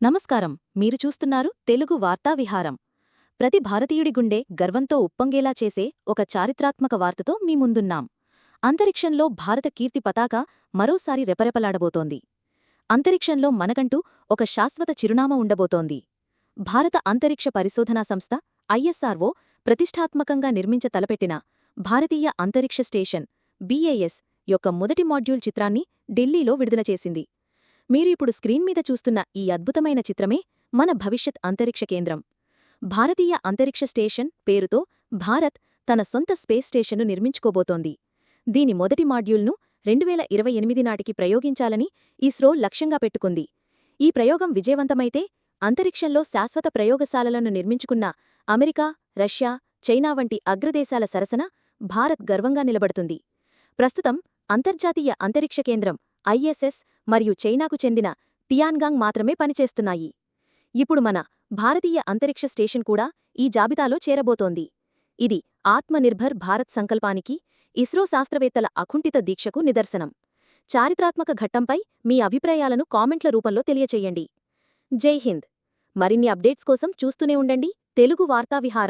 నమస్కారం. మీరు చూస్తున్నారు తెలుగు వార్తా విహారం. ప్రతి భారతీయుడి గుండె గర్వంతో ఉప్పొంగేలా చేసే ఒక చారిత్రాత్మక వార్తతో మీ ముందున్నాం. అంతరిక్షంలో భారత కీర్తి పతాక మరోసారి రెపరెపలాడబోతోంది. అంతరిక్షంలో మనకంటూ ఒక శాశ్వత చిరునామా ఉండబోతోంది. భారత అంతరిక్ష పరిశోధనా సంస్థ ఐఎస్ఆర్ఓ ప్రతిష్టాత్మకంగా నిర్మించ తలపెట్టిన భారతీయ అంతరిక్ష స్టేషన్ బీఏఎస్ యొక్క మొదటి మాడ్యూల్ చిత్రాన్ని ఢిల్లీలో విడుదల చేసింది. మీరు ఇప్పుడు స్క్రీన్ మీద చూస్తున్న ఈ అద్భుతమైన చిత్రమే మన భవిష్యత్ అంతరిక్ష కేంద్రం. భారతీయ అంతరిక్ష స్టేషన్ పేరుతో భారత్ తన సొంత స్పేస్ స్టేషన్ను నిర్మించుకోబోతోంది. దీని మొదటి మాడ్యూల్ను రెండువేల ఇరవై ఎనిమిది నాటికి ప్రయోగించాలని ఇస్రో లక్ష్యంగా పెట్టుకుంది. ఈ ప్రయోగం విజయవంతమైతే అంతరిక్షంలో శాశ్వత ప్రయోగశాలలను నిర్మించుకున్న అమెరికా రష్యా చైనా వంటి అగ్రదేశాల సరసన భారత్ గర్వంగా నిలబడుతుంది. ప్రస్తుతం అంతర్జాతీయ అంతరిక్ష కేంద్రం ఐఎస్ఎస్ మరియు చైనాకు చెందిన టియాన్గాంగ్ మాత్రమే పనిచేస్తున్నాయి. ఇప్పుడు మన భారతీయ అంతరిక్ష స్టేషన్ కూడా ఈ జాబితాలో చేరబోతోంది. ఇది ఆత్మనిర్భర్ భారత్ సంకల్పానికి ఇస్రో శాస్త్రవేత్తల అకుంఠిత దీక్షకు నిదర్శనం. చారిత్రాత్మక ఘట్టంపై మీ అభిప్రాయాలను కామెంట్ల రూపంలో తెలియచేయండి. జై హింద్! మరిన్ని అప్డేట్స్ కోసం చూస్తూనే ఉండండి. తెలుగు వార్తావిహారం